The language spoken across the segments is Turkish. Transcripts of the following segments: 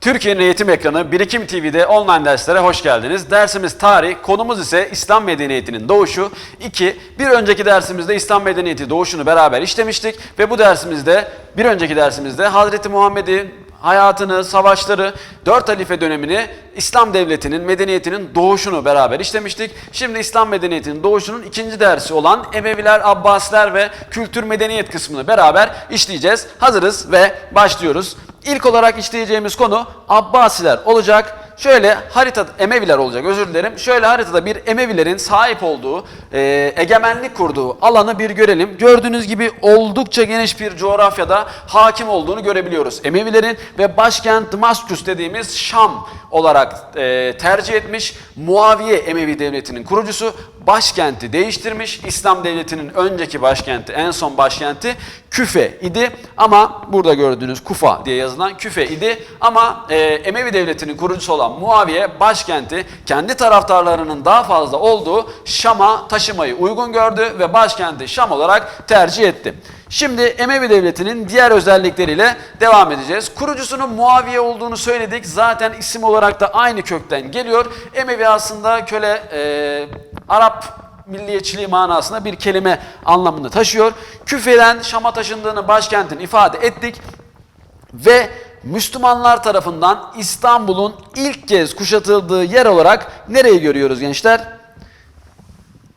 Türkiye'nin eğitim ekranı Birikim TV'de online derslere hoş geldiniz. Dersimiz tarih, konumuz ise İslam medeniyetinin doğuşu. 2. Bir önceki dersimizde İslam medeniyeti doğuşunu beraber işlemiştik ve bu dersimizde, bir önceki dersimizde Hazreti Muhammed'in hayatını, savaşları, dört halife dönemini, İslam devletinin, medeniyetinin doğuşunu beraber işlemiştik. Şimdi İslam medeniyetinin doğuşunun ikinci dersi olan Emeviler, Abbasiler ve kültür medeniyet kısmını beraber işleyeceğiz. Hazırız ve başlıyoruz. İlk olarak işleyeceğimiz konu Abbasiler olacak. Şöyle harita Emeviler olacak özür dilerim. Şöyle haritada bir Emevilerin sahip olduğu, e, egemenlik kurduğu alanı bir görelim. Gördüğünüz gibi oldukça geniş bir coğrafyada hakim olduğunu görebiliyoruz. Emevilerin ve başkent Damaskus dediğimiz Şam olarak e, tercih etmiş. Muaviye Emevi Devleti'nin kurucusu başkenti değiştirmiş. İslam Devleti'nin önceki başkenti, en son başkenti Küfe idi. Ama burada gördüğünüz Kufa diye yazılan Küfe idi. Ama e, Emevi Devleti'nin kurucusu olan Muaviye başkenti kendi taraftarlarının daha fazla olduğu Şam'a taşımayı uygun gördü ve başkenti Şam olarak tercih etti. Şimdi Emevi Devleti'nin diğer özellikleriyle devam edeceğiz. Kurucusunun Muaviye olduğunu söyledik. Zaten isim olarak da aynı kökten geliyor. Emevi aslında köle, e, Arap milliyetçiliği manasında bir kelime anlamını taşıyor. Küfe'den Şam'a taşındığını başkentin ifade ettik. Ve Müslümanlar tarafından İstanbul'un ilk kez kuşatıldığı yer olarak nereyi görüyoruz gençler?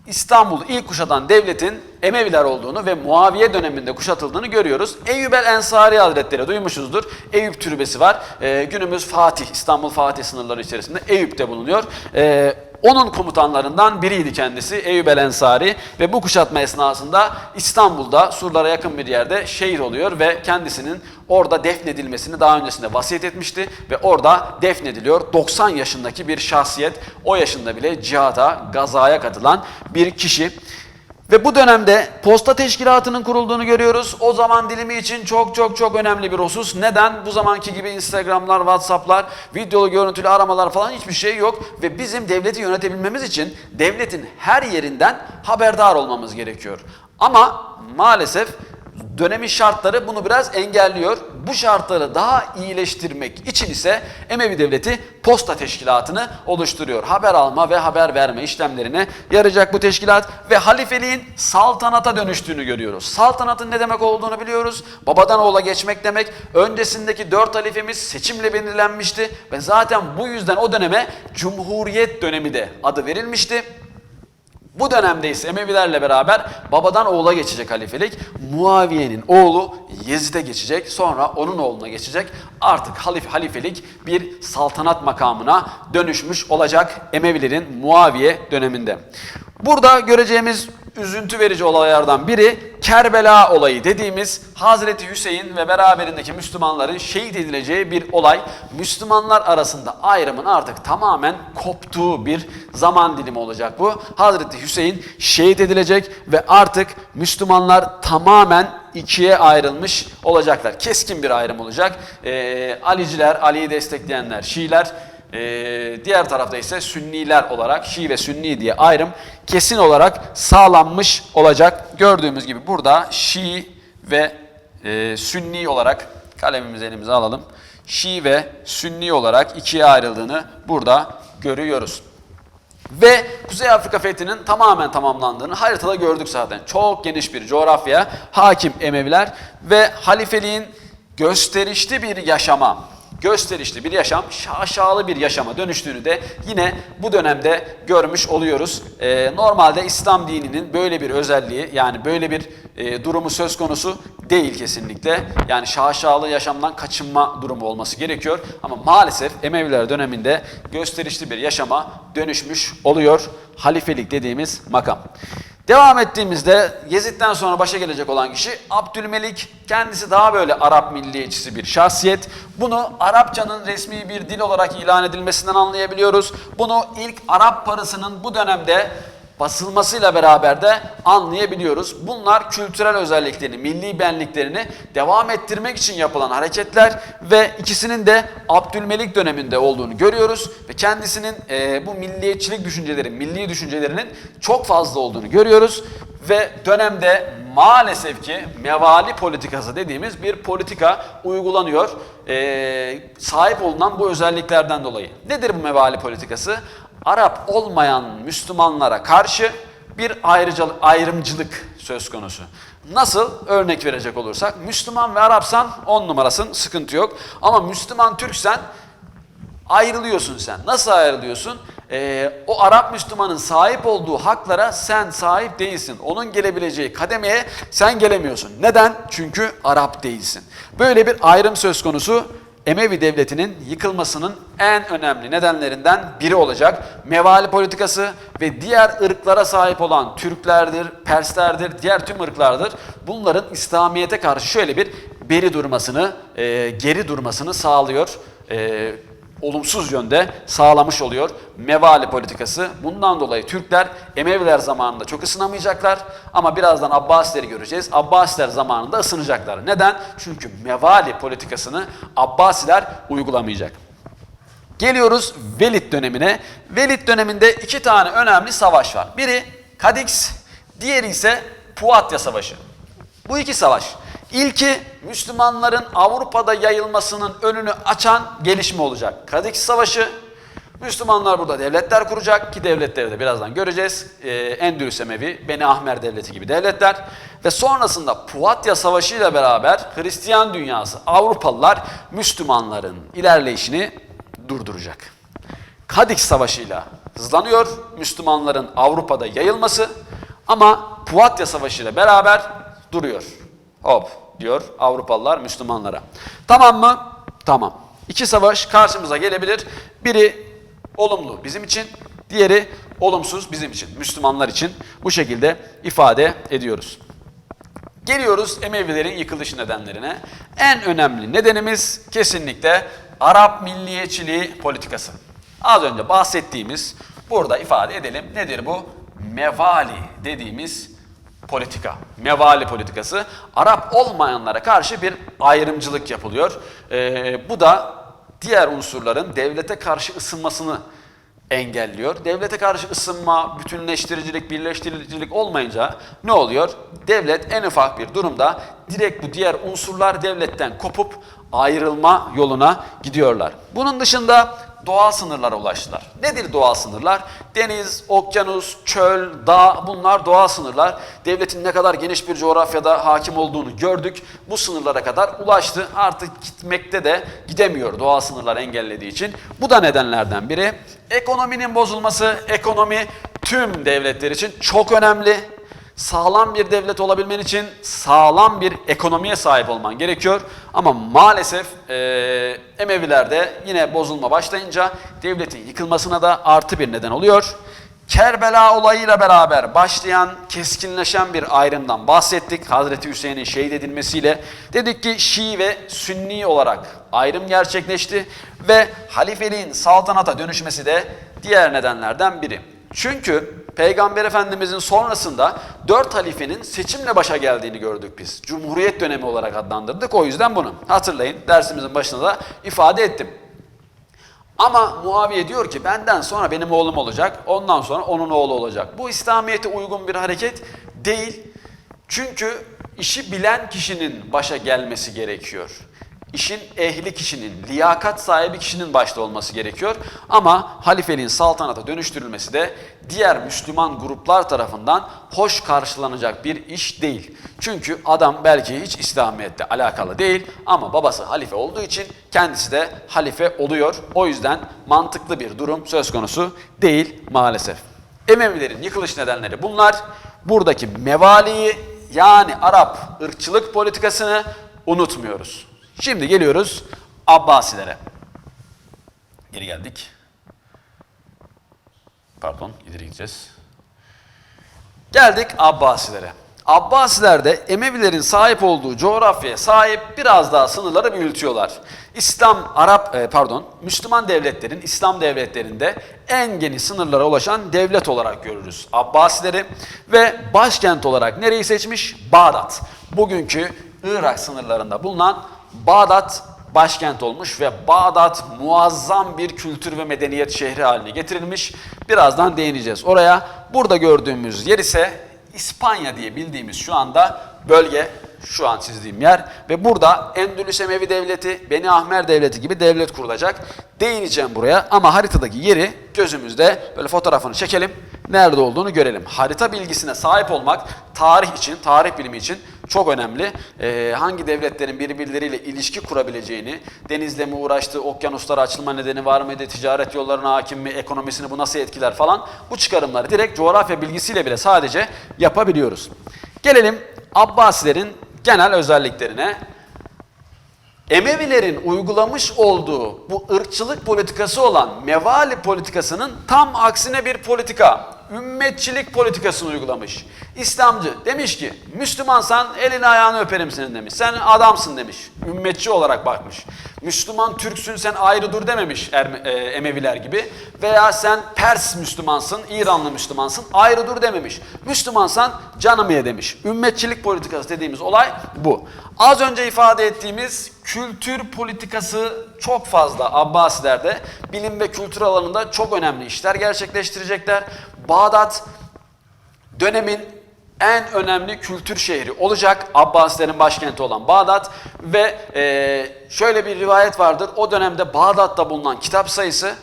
İstanbul'u ilk kuşatan devletin Emeviler olduğunu ve Muaviye döneminde kuşatıldığını görüyoruz. Eyüp el Ensari Hazretleri duymuşuzdur. Eyüp türbesi var. Ee, günümüz Fatih, İstanbul Fatih sınırları içerisinde Eyüp'te bulunuyor. Ee, onun komutanlarından biriydi kendisi Eyüp el Ensari ve bu kuşatma esnasında İstanbul'da surlara yakın bir yerde şehir oluyor ve kendisinin orada defnedilmesini daha öncesinde vasiyet etmişti ve orada defnediliyor. 90 yaşındaki bir şahsiyet o yaşında bile cihada, gazaya katılan bir kişi. Ve bu dönemde posta teşkilatının kurulduğunu görüyoruz. O zaman dilimi için çok çok çok önemli bir husus. Neden? Bu zamanki gibi Instagram'lar, Whatsapp'lar, videolu görüntülü aramalar falan hiçbir şey yok. Ve bizim devleti yönetebilmemiz için devletin her yerinden haberdar olmamız gerekiyor. Ama maalesef dönemin şartları bunu biraz engelliyor. Bu şartları daha iyileştirmek için ise Emevi Devleti posta teşkilatını oluşturuyor. Haber alma ve haber verme işlemlerine yarayacak bu teşkilat ve halifeliğin saltanata dönüştüğünü görüyoruz. Saltanatın ne demek olduğunu biliyoruz. Babadan oğula geçmek demek. Öncesindeki dört halifemiz seçimle belirlenmişti ve zaten bu yüzden o döneme Cumhuriyet dönemi de adı verilmişti. Bu dönemde ise Emevilerle beraber babadan oğula geçecek halifelik. Muaviye'nin oğlu Yezid'e geçecek. Sonra onun oğluna geçecek. Artık halif halifelik bir saltanat makamına dönüşmüş olacak Emevilerin Muaviye döneminde. Burada göreceğimiz üzüntü verici olaylardan biri Kerbela olayı dediğimiz Hazreti Hüseyin ve beraberindeki Müslümanların şehit edileceği bir olay. Müslümanlar arasında ayrımın artık tamamen koptuğu bir zaman dilimi olacak bu. Hazreti Hüseyin şehit edilecek ve artık Müslümanlar tamamen ikiye ayrılmış olacaklar. Keskin bir ayrım olacak. Ee, Aliciler, Ali'yi destekleyenler, Şiiler, ee, diğer tarafta ise Sünniler olarak Şii ve Sünni diye ayrım kesin olarak sağlanmış olacak. Gördüğümüz gibi burada Şii ve e, Sünni olarak kalemimizi elimize alalım. Şii ve Sünni olarak ikiye ayrıldığını burada görüyoruz. Ve Kuzey Afrika fethinin tamamen tamamlandığını haritada gördük zaten. Çok geniş bir coğrafya hakim Emeviler ve halifeliğin gösterişli bir yaşama, gösterişli bir yaşam, şaşalı bir yaşama dönüştüğünü de yine bu dönemde görmüş oluyoruz. Ee, normalde İslam dininin böyle bir özelliği yani böyle bir e, durumu söz konusu değil kesinlikle. Yani şaşalı yaşamdan kaçınma durumu olması gerekiyor. Ama maalesef Emeviler döneminde gösterişli bir yaşama dönüşmüş oluyor halifelik dediğimiz makam. Devam ettiğimizde Yezid'den sonra başa gelecek olan kişi Abdülmelik. Kendisi daha böyle Arap milliyetçisi bir şahsiyet. Bunu Arapçanın resmi bir dil olarak ilan edilmesinden anlayabiliyoruz. Bunu ilk Arap parasının bu dönemde basılmasıyla beraber de anlayabiliyoruz. Bunlar kültürel özelliklerini, milli benliklerini devam ettirmek için yapılan hareketler ve ikisinin de Abdülmelik döneminde olduğunu görüyoruz ve kendisinin e, bu milliyetçilik düşünceleri, milli düşüncelerinin çok fazla olduğunu görüyoruz ve dönemde maalesef ki mevali politikası dediğimiz bir politika uygulanıyor. Ee, sahip olunan bu özelliklerden dolayı. Nedir bu mevali politikası? Arap olmayan Müslümanlara karşı bir ayrıcalık, ayrımcılık söz konusu. Nasıl? Örnek verecek olursak Müslüman ve Arapsan 10 numarasın sıkıntı yok. Ama Müslüman Türksen ayrılıyorsun sen. Nasıl ayrılıyorsun? Ee, o Arap Müslümanın sahip olduğu haklara sen sahip değilsin. Onun gelebileceği kademeye sen gelemiyorsun. Neden? Çünkü Arap değilsin. Böyle bir ayrım söz konusu Emevi Devleti'nin yıkılmasının en önemli nedenlerinden biri olacak. Mevali politikası ve diğer ırklara sahip olan Türklerdir, Perslerdir, diğer tüm ırklardır. Bunların İslamiyet'e karşı şöyle bir beri durmasını, e, geri durmasını sağlıyor. E, olumsuz yönde sağlamış oluyor mevali politikası. Bundan dolayı Türkler Emeviler zamanında çok ısınamayacaklar ama birazdan Abbasileri göreceğiz. Abbasiler zamanında ısınacaklar. Neden? Çünkü mevali politikasını Abbasiler uygulamayacak. Geliyoruz Velid dönemine. Velid döneminde iki tane önemli savaş var. Biri Kadix, diğeri ise Puatya Savaşı. Bu iki savaş. İlki Müslümanların Avrupa'da yayılmasının önünü açan gelişme olacak. Kadix Savaşı. Müslümanlar burada devletler kuracak ki devletleri de birazdan göreceğiz. Ee, Endülüs Emevi, Beni Ahmer Devleti gibi devletler. Ve sonrasında Puatya Savaşı ile beraber Hristiyan dünyası, Avrupalılar Müslümanların ilerleyişini durduracak. Kadix Savaşı'yla hızlanıyor Müslümanların Avrupa'da yayılması ama Puatya Savaşı ile beraber duruyor. Hop diyor Avrupalılar Müslümanlara. Tamam mı? Tamam. İki savaş karşımıza gelebilir. Biri olumlu bizim için, diğeri olumsuz bizim için, Müslümanlar için bu şekilde ifade ediyoruz. Geliyoruz Emevilerin yıkılışı nedenlerine. En önemli nedenimiz kesinlikle Arap milliyetçiliği politikası. Az önce bahsettiğimiz, burada ifade edelim. Nedir bu? Mevali dediğimiz politika. Mevali politikası. Arap olmayanlara karşı bir ayrımcılık yapılıyor. Ee, bu da diğer unsurların devlete karşı ısınmasını engelliyor. Devlete karşı ısınma, bütünleştiricilik, birleştiricilik olmayınca ne oluyor? Devlet en ufak bir durumda direkt bu diğer unsurlar devletten kopup ayrılma yoluna gidiyorlar. Bunun dışında doğal sınırlara ulaştılar. Nedir doğal sınırlar? Deniz, okyanus, çöl, dağ bunlar doğal sınırlar. Devletin ne kadar geniş bir coğrafyada hakim olduğunu gördük. Bu sınırlara kadar ulaştı. Artık gitmekte de gidemiyor doğal sınırlar engellediği için. Bu da nedenlerden biri. Ekonominin bozulması, ekonomi tüm devletler için çok önemli. Sağlam bir devlet olabilmen için sağlam bir ekonomiye sahip olman gerekiyor. Ama maalesef e, Emevilerde yine bozulma başlayınca devletin yıkılmasına da artı bir neden oluyor. Kerbela olayıyla beraber başlayan, keskinleşen bir ayrımdan bahsettik. Hazreti Hüseyin'in şehit edilmesiyle. Dedik ki Şii ve Sünni olarak ayrım gerçekleşti ve halifeliğin saltanata dönüşmesi de diğer nedenlerden biri. Çünkü Peygamber Efendimizin sonrasında dört halifenin seçimle başa geldiğini gördük biz. Cumhuriyet dönemi olarak adlandırdık. O yüzden bunu hatırlayın. Dersimizin başında da ifade ettim. Ama Muaviye diyor ki benden sonra benim oğlum olacak, ondan sonra onun oğlu olacak. Bu İslamiyet'e uygun bir hareket değil. Çünkü işi bilen kişinin başa gelmesi gerekiyor. İşin ehli kişinin, liyakat sahibi kişinin başta olması gerekiyor. Ama halifeliğin saltanata dönüştürülmesi de diğer Müslüman gruplar tarafından hoş karşılanacak bir iş değil. Çünkü adam belki hiç İslamiyet'te alakalı değil ama babası halife olduğu için kendisi de halife oluyor. O yüzden mantıklı bir durum söz konusu değil maalesef. Emevilerin yıkılış nedenleri bunlar. Buradaki mevaliyi yani Arap ırkçılık politikasını unutmuyoruz. Şimdi geliyoruz Abbasilere. Geri geldik. Pardon, ileri gideceğiz. Geldik Abbasilere. Abbasiler de Emevilerin sahip olduğu coğrafyaya sahip biraz daha sınırları büyütüyorlar. İslam, Arap, e, pardon, Müslüman devletlerin, İslam devletlerinde en geniş sınırlara ulaşan devlet olarak görürüz Abbasileri. Ve başkent olarak nereyi seçmiş? Bağdat. Bugünkü Irak sınırlarında bulunan Bağdat başkent olmuş ve Bağdat muazzam bir kültür ve medeniyet şehri haline getirilmiş. Birazdan değineceğiz oraya. Burada gördüğümüz yer ise İspanya diye bildiğimiz şu anda bölge şu an çizdiğim yer ve burada Endülüs Emevi Devleti, Beni Ahmer Devleti gibi devlet kurulacak. Değineceğim buraya ama haritadaki yeri gözümüzde böyle fotoğrafını çekelim. Nerede olduğunu görelim. Harita bilgisine sahip olmak tarih için, tarih bilimi için çok önemli. Ee, hangi devletlerin birbirleriyle ilişki kurabileceğini, denizle mi uğraştı, okyanuslara açılma nedeni var mıydı, ticaret yollarına hakim mi, ekonomisini bu nasıl etkiler falan bu çıkarımları direkt coğrafya bilgisiyle bile sadece yapabiliyoruz. Gelelim Abbasilerin genel özelliklerine. Emevilerin uygulamış olduğu bu ırkçılık politikası olan Mevali politikasının tam aksine bir politika, ümmetçilik politikasını uygulamış. İslamcı demiş ki Müslümansan elini ayağını öperim senin demiş. Sen adamsın demiş. Ümmetçi olarak bakmış. Müslüman Türksün sen ayrı dur dememiş Erme- e, Emeviler gibi. Veya sen Pers Müslümansın, İranlı Müslümansın ayrı dur dememiş. Müslümansan canım ye demiş. Ümmetçilik politikası dediğimiz olay bu. Az önce ifade ettiğimiz kültür politikası çok fazla Abbasilerde. Bilim ve kültür alanında çok önemli işler gerçekleştirecekler. Bağdat dönemin en önemli kültür şehri olacak. Abbasilerin başkenti olan Bağdat ve e, şöyle bir rivayet vardır. O dönemde Bağdat'ta bulunan kitap sayısı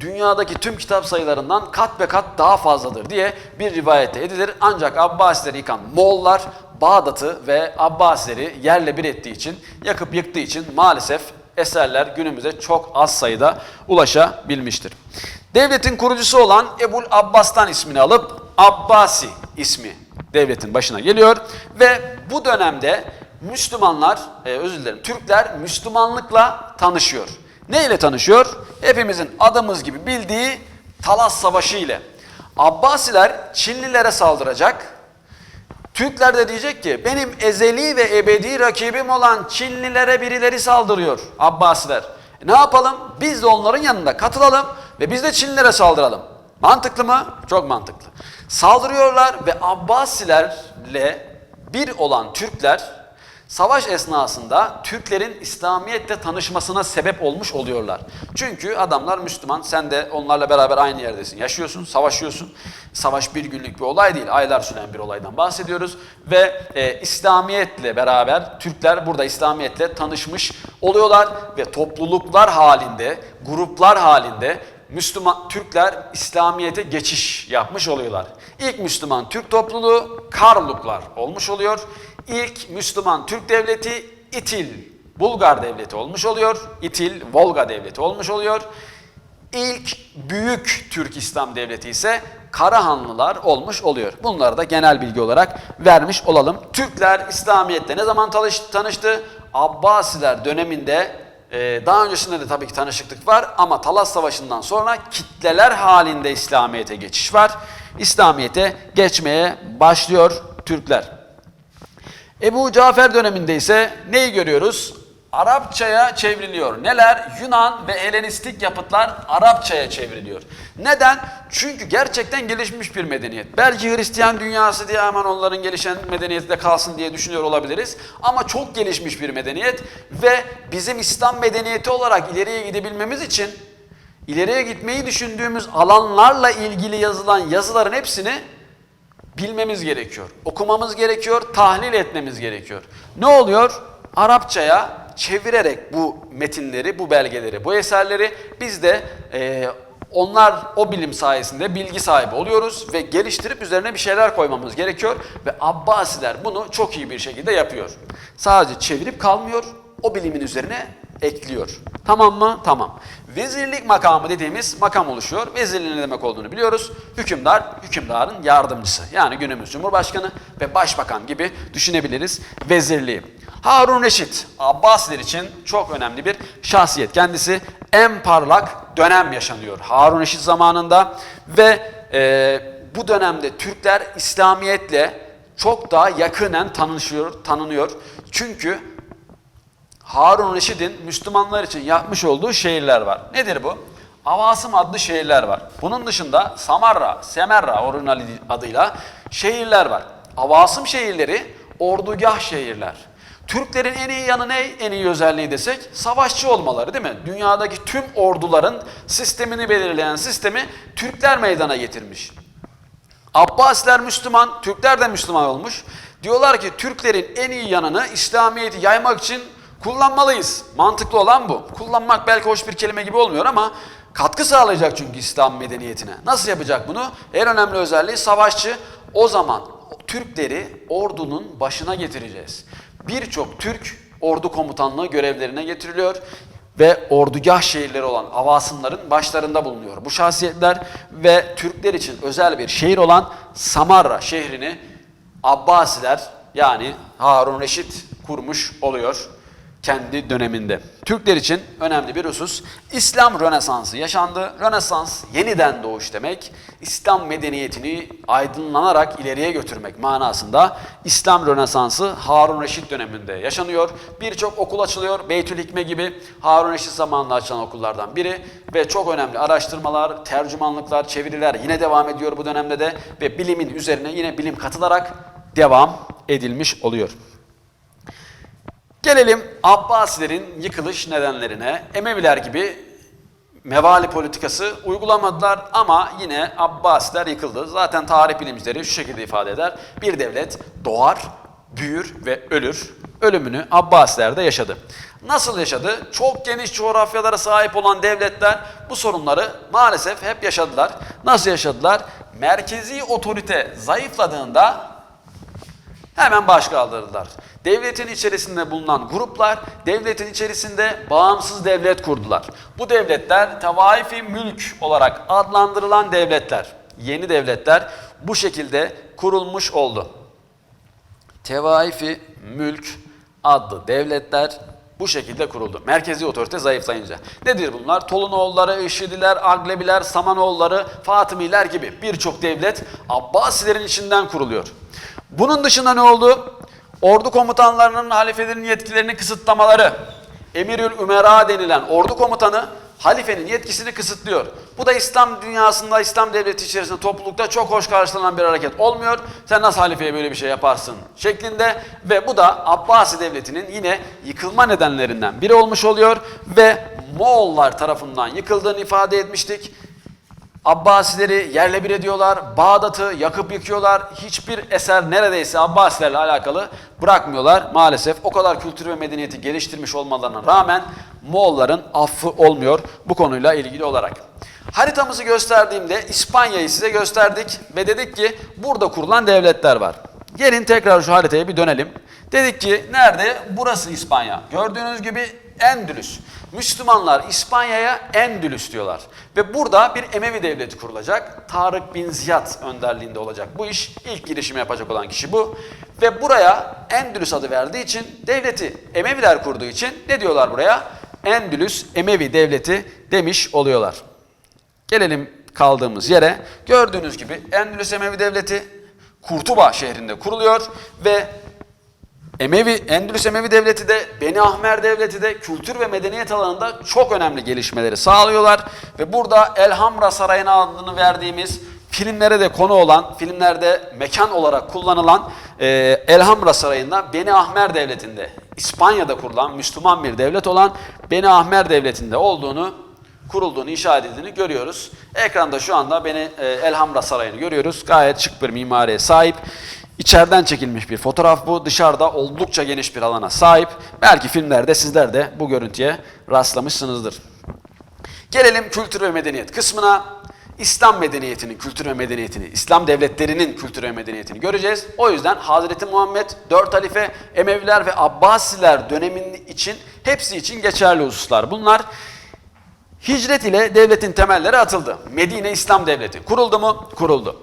dünyadaki tüm kitap sayılarından kat be kat daha fazladır diye bir rivayette edilir. Ancak Abbasileri yıkan Moğollar Bağdat'ı ve Abbasileri yerle bir ettiği için, yakıp yıktığı için maalesef eserler günümüze çok az sayıda ulaşabilmiştir. Devletin kurucusu olan Ebul Abbas'tan ismini alıp Abbasi ismi devletin başına geliyor ve bu dönemde Müslümanlar, e, özür dilerim Türkler Müslümanlıkla tanışıyor. Ne ile tanışıyor? Hepimizin adımız gibi bildiği Talas Savaşı ile. Abbasiler Çinlilere saldıracak. Türkler de diyecek ki benim ezeli ve ebedi rakibim olan Çinlilere birileri saldırıyor Abbasiler. E ne yapalım? Biz de onların yanında katılalım ve biz de Çinlilere saldıralım. Mantıklı mı? Çok mantıklı. Saldırıyorlar ve Abbasilerle bir olan Türkler savaş esnasında Türklerin İslamiyetle tanışmasına sebep olmuş oluyorlar. Çünkü adamlar Müslüman, sen de onlarla beraber aynı yerdesin, yaşıyorsun, savaşıyorsun. Savaş bir günlük bir olay değil, aylar süren bir olaydan bahsediyoruz. Ve e, İslamiyetle beraber Türkler burada İslamiyetle tanışmış oluyorlar ve topluluklar halinde, gruplar halinde Müslüman Türkler İslamiyete geçiş yapmış oluyorlar. İlk Müslüman Türk topluluğu Karluklar olmuş oluyor. İlk Müslüman Türk devleti İtil Bulgar devleti olmuş oluyor. İtil Volga devleti olmuş oluyor. İlk büyük Türk İslam devleti ise Karahanlılar olmuş oluyor. Bunları da genel bilgi olarak vermiş olalım. Türkler İslamiyet'te ne zaman tanış- tanıştı? Abbasiler döneminde ee, daha öncesinde de tabii ki tanışıklık var ama Talas Savaşı'ndan sonra kitleler halinde İslamiyet'e geçiş var. İslamiyet'e geçmeye başlıyor Türkler. Ebu Cafer döneminde ise neyi görüyoruz? Arapçaya çevriliyor. Neler? Yunan ve Helenistik yapıtlar Arapçaya çevriliyor. Neden? Çünkü gerçekten gelişmiş bir medeniyet. Belki Hristiyan dünyası diye hemen onların gelişen medeniyette kalsın diye düşünüyor olabiliriz. Ama çok gelişmiş bir medeniyet ve bizim İslam medeniyeti olarak ileriye gidebilmemiz için ileriye gitmeyi düşündüğümüz alanlarla ilgili yazılan yazıların hepsini bilmemiz gerekiyor. Okumamız gerekiyor, tahlil etmemiz gerekiyor. Ne oluyor? Arapçaya çevirerek bu metinleri, bu belgeleri, bu eserleri biz de e, onlar o bilim sayesinde bilgi sahibi oluyoruz ve geliştirip üzerine bir şeyler koymamız gerekiyor ve Abbasiler bunu çok iyi bir şekilde yapıyor. Sadece çevirip kalmıyor, o bilimin üzerine ekliyor. Tamam mı? Tamam. Vezirlik makamı dediğimiz makam oluşuyor. Vezirliğin ne demek olduğunu biliyoruz. Hükümdar, hükümdarın yardımcısı. Yani günümüz Cumhurbaşkanı ve Başbakan gibi düşünebiliriz vezirliği. Harun Reşit, Abbasiler için çok önemli bir şahsiyet. Kendisi en parlak dönem yaşanıyor Harun Reşit zamanında ve e, bu dönemde Türkler İslamiyetle çok daha yakinen tanışıyor, tanınıyor. Çünkü Harun Reşid'in Müslümanlar için yapmış olduğu şehirler var. Nedir bu? Avasım adlı şehirler var. Bunun dışında Samarra, Semerra orijinal adıyla şehirler var. Avasım şehirleri ordugah şehirler. Türklerin en iyi yanı ne? En iyi özelliği desek savaşçı olmaları değil mi? Dünyadaki tüm orduların sistemini belirleyen sistemi Türkler meydana getirmiş. Abbasiler Müslüman, Türkler de Müslüman olmuş. Diyorlar ki Türklerin en iyi yanını İslamiyet'i yaymak için kullanmalıyız. Mantıklı olan bu. Kullanmak belki hoş bir kelime gibi olmuyor ama katkı sağlayacak çünkü İslam medeniyetine. Nasıl yapacak bunu? En önemli özelliği savaşçı. O zaman Türkleri ordunun başına getireceğiz. Birçok Türk ordu komutanlığı görevlerine getiriliyor ve ordugah şehirleri olan Avasınların başlarında bulunuyor. Bu şahsiyetler ve Türkler için özel bir şehir olan Samarra şehrini Abbasiler yani Harun Reşit kurmuş oluyor kendi döneminde. Türkler için önemli bir husus İslam Rönesansı yaşandı. Rönesans yeniden doğuş demek. İslam medeniyetini aydınlanarak ileriye götürmek manasında İslam Rönesansı Harun Reşit döneminde yaşanıyor. Birçok okul açılıyor. Beytül Hikme gibi Harun Reşit zamanında açılan okullardan biri ve çok önemli araştırmalar, tercümanlıklar, çeviriler yine devam ediyor bu dönemde de ve bilimin üzerine yine bilim katılarak devam edilmiş oluyor. Gelelim Abbasilerin yıkılış nedenlerine. Emeviler gibi mevali politikası uygulamadılar ama yine Abbasiler yıkıldı. Zaten tarih bilimcileri şu şekilde ifade eder. Bir devlet doğar, büyür ve ölür. Ölümünü Abbasiler de yaşadı. Nasıl yaşadı? Çok geniş coğrafyalara sahip olan devletler bu sorunları maalesef hep yaşadılar. Nasıl yaşadılar? Merkezi otorite zayıfladığında hemen baş kaldırdılar. Devletin içerisinde bulunan gruplar devletin içerisinde bağımsız devlet kurdular. Bu devletler tevaifi mülk olarak adlandırılan devletler, yeni devletler bu şekilde kurulmuş oldu. Tevaifi mülk adlı devletler bu şekilde kuruldu. Merkezi otorite zayıflayınca. Nedir bunlar? Tolunoğulları, Işidiler, Aglebiler, Samanoğulları, Fatımiler gibi birçok devlet Abbasilerin içinden kuruluyor. Bunun dışında ne oldu? Ordu komutanlarının halifelerin yetkilerini kısıtlamaları. Emirül Ümera denilen ordu komutanı halifenin yetkisini kısıtlıyor. Bu da İslam dünyasında, İslam devleti içerisinde, toplulukta çok hoş karşılanan bir hareket olmuyor. Sen nasıl halifeye böyle bir şey yaparsın şeklinde ve bu da Abbasi devletinin yine yıkılma nedenlerinden biri olmuş oluyor ve Moğollar tarafından yıkıldığını ifade etmiştik. Abbasileri yerle bir ediyorlar, Bağdat'ı yakıp yıkıyorlar. Hiçbir eser neredeyse Abbasilerle alakalı bırakmıyorlar. Maalesef o kadar kültür ve medeniyeti geliştirmiş olmalarına rağmen Moğolların affı olmuyor bu konuyla ilgili olarak. Haritamızı gösterdiğimde İspanya'yı size gösterdik ve dedik ki burada kurulan devletler var. Gelin tekrar şu haritaya bir dönelim. Dedik ki nerede? Burası İspanya. Gördüğünüz gibi Endülüs. Müslümanlar İspanya'ya Endülüs diyorlar. Ve burada bir Emevi devleti kurulacak. Tarık bin Ziyad önderliğinde olacak. Bu iş ilk girişimi yapacak olan kişi bu. Ve buraya Endülüs adı verdiği için devleti Emeviler kurduğu için ne diyorlar buraya? Endülüs Emevi devleti demiş oluyorlar. Gelelim kaldığımız yere. Gördüğünüz gibi Endülüs Emevi devleti Kurtuba şehrinde kuruluyor ve Emevi, Endülüs Emevi Devleti de, Beni Ahmer Devleti de kültür ve medeniyet alanında çok önemli gelişmeleri sağlıyorlar. Ve burada Elhamra Sarayı'na adını verdiğimiz filmlere de konu olan, filmlerde mekan olarak kullanılan e, Elhamra Sarayı'nda Beni Ahmer Devleti'nde, İspanya'da kurulan Müslüman bir devlet olan Beni Ahmer Devleti'nde olduğunu kurulduğunu, inşa edildiğini görüyoruz. Ekranda şu anda beni e, Elhamra Sarayı'nı görüyoruz. Gayet şık bir mimariye sahip. İçeriden çekilmiş bir fotoğraf bu. Dışarıda oldukça geniş bir alana sahip. Belki filmlerde sizler de bu görüntüye rastlamışsınızdır. Gelelim kültür ve medeniyet kısmına. İslam medeniyetinin kültür ve medeniyetini, İslam devletlerinin kültür ve medeniyetini göreceğiz. O yüzden Hazreti Muhammed, dört halife, Emeviler ve Abbasiler döneminin için hepsi için geçerli hususlar. Bunlar hicret ile devletin temelleri atıldı. Medine İslam Devleti kuruldu mu? Kuruldu.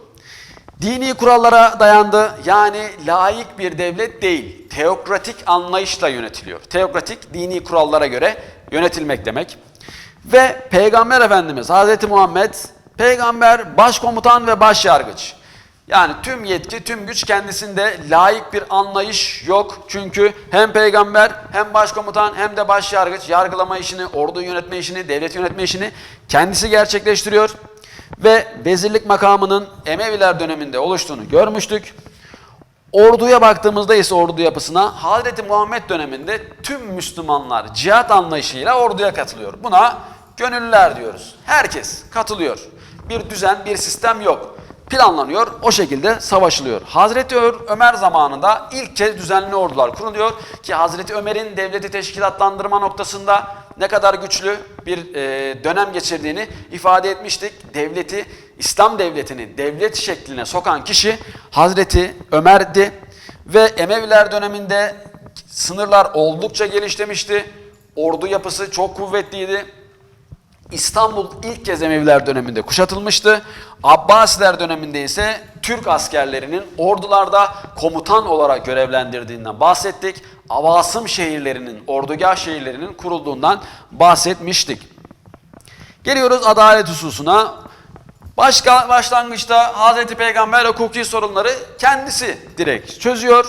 Dini kurallara dayandı. Yani layık bir devlet değil. Teokratik anlayışla yönetiliyor. Teokratik dini kurallara göre yönetilmek demek. Ve Peygamber Efendimiz Hazreti Muhammed peygamber, başkomutan ve başyargıç. Yani tüm yetki, tüm güç kendisinde layık bir anlayış yok. Çünkü hem peygamber, hem başkomutan, hem de başyargıç yargılama işini, ordu yönetme işini, devlet yönetme işini kendisi gerçekleştiriyor ve vezirlik makamının Emeviler döneminde oluştuğunu görmüştük. Orduya baktığımızda ise ordu yapısına Hazreti Muhammed döneminde tüm Müslümanlar cihat anlayışıyla orduya katılıyor. Buna gönüllüler diyoruz. Herkes katılıyor. Bir düzen, bir sistem yok. planlanıyor. O şekilde savaşılıyor. Hazreti Ömer zamanında ilk kez düzenli ordular kuruluyor ki Hazreti Ömer'in devleti teşkilatlandırma noktasında ne kadar güçlü bir e, dönem geçirdiğini ifade etmiştik. Devleti, İslam devletini devlet şekline sokan kişi Hazreti Ömer'di ve Emeviler döneminde sınırlar oldukça genişlemişti. Ordu yapısı çok kuvvetliydi. İstanbul ilk kez Emeviler döneminde kuşatılmıştı. Abbasiler döneminde ise Türk askerlerinin ordularda komutan olarak görevlendirdiğinden bahsettik. Avasım şehirlerinin, ordugah şehirlerinin kurulduğundan bahsetmiştik. Geliyoruz adalet hususuna. Başka başlangıçta Hazreti Peygamber hukuki sorunları kendisi direkt çözüyor.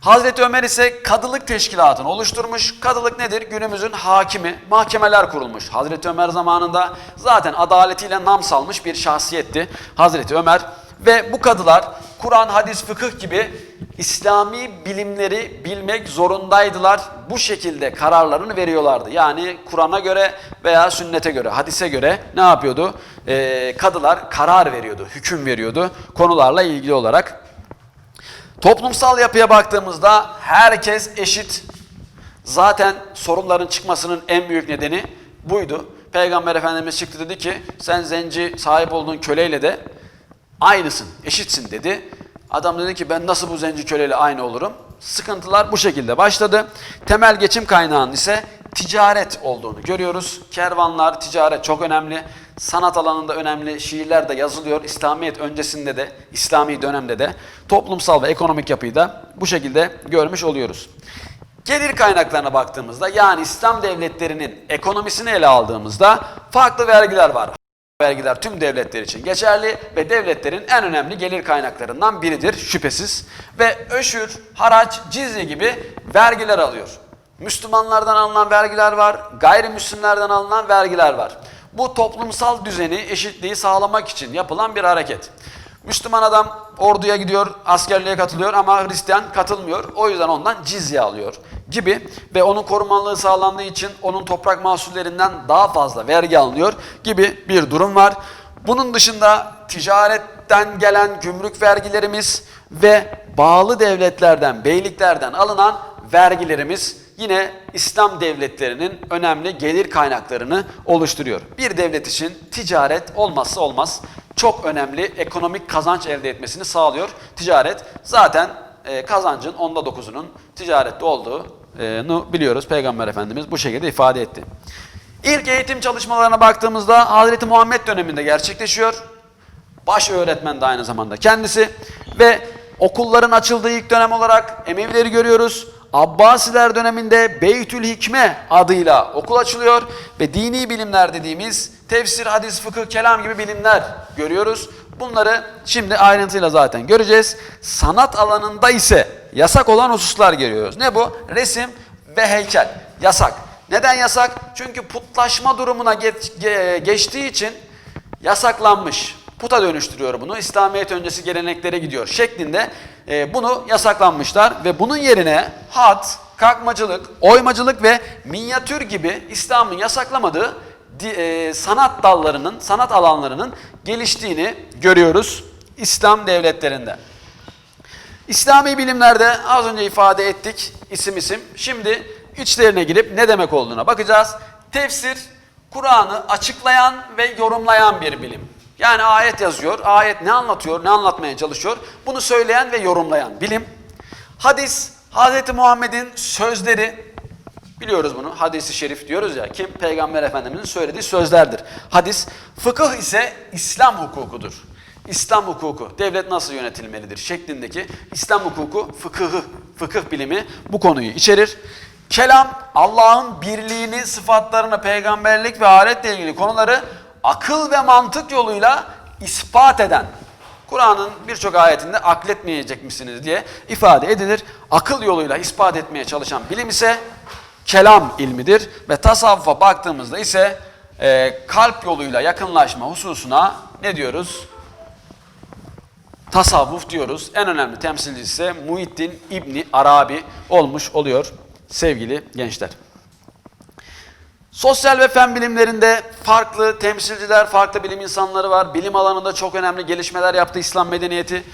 Hazreti Ömer ise kadılık teşkilatını oluşturmuş. Kadılık nedir? Günümüzün hakimi, mahkemeler kurulmuş. Hazreti Ömer zamanında zaten adaletiyle nam salmış bir şahsiyetti Hazreti Ömer. Ve bu kadılar Kur'an, hadis, fıkıh gibi İslami bilimleri bilmek zorundaydılar. Bu şekilde kararlarını veriyorlardı. Yani Kur'an'a göre veya sünnete göre, hadise göre ne yapıyordu? Ee, kadılar karar veriyordu, hüküm veriyordu konularla ilgili olarak. Toplumsal yapıya baktığımızda herkes eşit. Zaten sorunların çıkmasının en büyük nedeni buydu. Peygamber Efendimiz çıktı dedi ki sen zenci sahip olduğun köleyle de aynısın, eşitsin dedi. Adam dedi ki ben nasıl bu zenci köleyle aynı olurum? Sıkıntılar bu şekilde başladı. Temel geçim kaynağının ise ticaret olduğunu görüyoruz. Kervanlar, ticaret çok önemli. Sanat alanında önemli şiirler de yazılıyor. İslamiyet öncesinde de, İslami dönemde de toplumsal ve ekonomik yapıyı da bu şekilde görmüş oluyoruz. Gelir kaynaklarına baktığımızda yani İslam devletlerinin ekonomisini ele aldığımızda farklı vergiler var. Vergiler tüm devletler için geçerli ve devletlerin en önemli gelir kaynaklarından biridir şüphesiz. Ve öşür, haraç, cizye gibi vergiler alıyor. Müslümanlardan alınan vergiler var, gayrimüslimlerden alınan vergiler var. Bu toplumsal düzeni, eşitliği sağlamak için yapılan bir hareket. Müslüman adam orduya gidiyor, askerliğe katılıyor ama Hristiyan katılmıyor. O yüzden ondan cizye alıyor gibi ve onun korumanlığı sağlandığı için onun toprak mahsullerinden daha fazla vergi alınıyor gibi bir durum var. Bunun dışında ticaretten gelen gümrük vergilerimiz ve bağlı devletlerden, beyliklerden alınan vergilerimiz yine İslam devletlerinin önemli gelir kaynaklarını oluşturuyor. Bir devlet için ticaret olmazsa olmaz. Çok önemli ekonomik kazanç elde etmesini sağlıyor. Ticaret zaten e, kazancın onda dokuzunun ticarette olduğunu biliyoruz. Peygamber Efendimiz bu şekilde ifade etti. İlk eğitim çalışmalarına baktığımızda Hazreti Muhammed döneminde gerçekleşiyor. Baş öğretmen de aynı zamanda kendisi ve okulların açıldığı ilk dönem olarak Emevileri görüyoruz. Abbasiler döneminde Beytül Hikme adıyla okul açılıyor ve dini bilimler dediğimiz tefsir, hadis, fıkıh, kelam gibi bilimler görüyoruz. Bunları şimdi ayrıntıyla zaten göreceğiz. Sanat alanında ise yasak olan hususlar görüyoruz. Ne bu? Resim ve heykel. Yasak. Neden yasak? Çünkü putlaşma durumuna geç, ge- geçtiği için yasaklanmış. Puta dönüştürüyor bunu. İslamiyet öncesi geleneklere gidiyor şeklinde e, bunu yasaklanmışlar ve bunun yerine hat, kalkmacılık, oymacılık ve minyatür gibi İslam'ın yasaklamadığı e, sanat dallarının, sanat alanlarının geliştiğini görüyoruz İslam devletlerinde. İslami bilimlerde az önce ifade ettik isim isim. Şimdi içlerine girip ne demek olduğuna bakacağız. Tefsir, Kur'an'ı açıklayan ve yorumlayan bir bilim. Yani ayet yazıyor, ayet ne anlatıyor, ne anlatmaya çalışıyor bunu söyleyen ve yorumlayan bilim. Hadis, Hz. Muhammed'in sözleri, biliyoruz bunu, hadisi şerif diyoruz ya, kim? Peygamber Efendimiz'in söylediği sözlerdir. Hadis, fıkıh ise İslam hukukudur. İslam hukuku, devlet nasıl yönetilmelidir şeklindeki İslam hukuku fıkıhı, fıkıh bilimi bu konuyu içerir. Kelam, Allah'ın birliğini, sıfatlarını, peygamberlik ve ahiretle ilgili konuları akıl ve mantık yoluyla ispat eden, Kur'an'ın birçok ayetinde akletmeyecek misiniz diye ifade edilir. Akıl yoluyla ispat etmeye çalışan bilim ise kelam ilmidir ve tasavvufa baktığımızda ise e, kalp yoluyla yakınlaşma hususuna ne diyoruz? Tasavvuf diyoruz. En önemli temsilcisi ise Muhittin İbni Arabi olmuş oluyor sevgili gençler. Sosyal ve fen bilimlerinde farklı temsilciler, farklı bilim insanları var. Bilim alanında çok önemli gelişmeler yaptı İslam medeniyeti.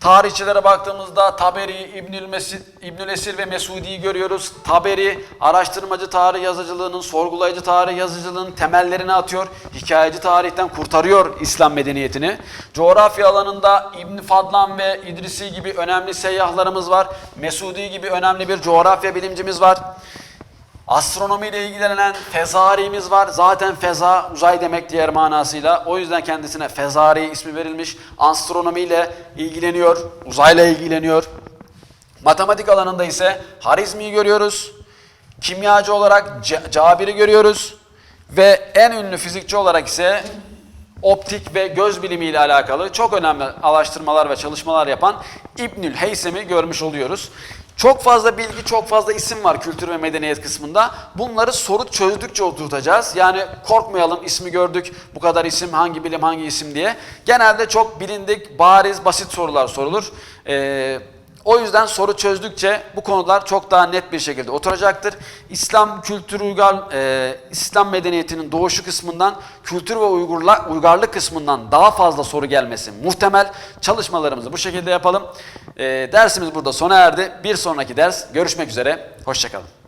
Tarihçilere baktığımızda Taberi, İbnül, Mesih, İbnül Esir ve Mesudi'yi görüyoruz. Taberi, araştırmacı tarih yazıcılığının, sorgulayıcı tarih yazıcılığının temellerini atıyor. Hikayeci tarihten kurtarıyor İslam medeniyetini. Coğrafya alanında İbn Fadlan ve İdrisi gibi önemli seyyahlarımız var. Mesudi gibi önemli bir coğrafya bilimcimiz var. Astronomiyle ilgilenen Fezari'miz var. Zaten feza uzay demek diğer manasıyla. O yüzden kendisine Fezari ismi verilmiş. Astronomiyle ilgileniyor, uzayla ilgileniyor. Matematik alanında ise Harizmi'yi görüyoruz. Kimyacı olarak Cabir'i görüyoruz. Ve en ünlü fizikçi olarak ise optik ve göz bilimiyle alakalı çok önemli araştırmalar ve çalışmalar yapan İbnül Heysem'i görmüş oluyoruz. Çok fazla bilgi, çok fazla isim var kültür ve medeniyet kısmında. Bunları soru çözdükçe oturtacağız. Yani korkmayalım ismi gördük, bu kadar isim, hangi bilim, hangi isim diye. Genelde çok bilindik, bariz, basit sorular sorulur. Ee, o yüzden soru çözdükçe bu konular çok daha net bir şekilde oturacaktır. İslam kültürü uygar, e, İslam medeniyetinin doğuşu kısmından kültür ve uygurla, uygarlık kısmından daha fazla soru gelmesi muhtemel. Çalışmalarımızı bu şekilde yapalım. E, dersimiz burada sona erdi. Bir sonraki ders görüşmek üzere. Hoşçakalın.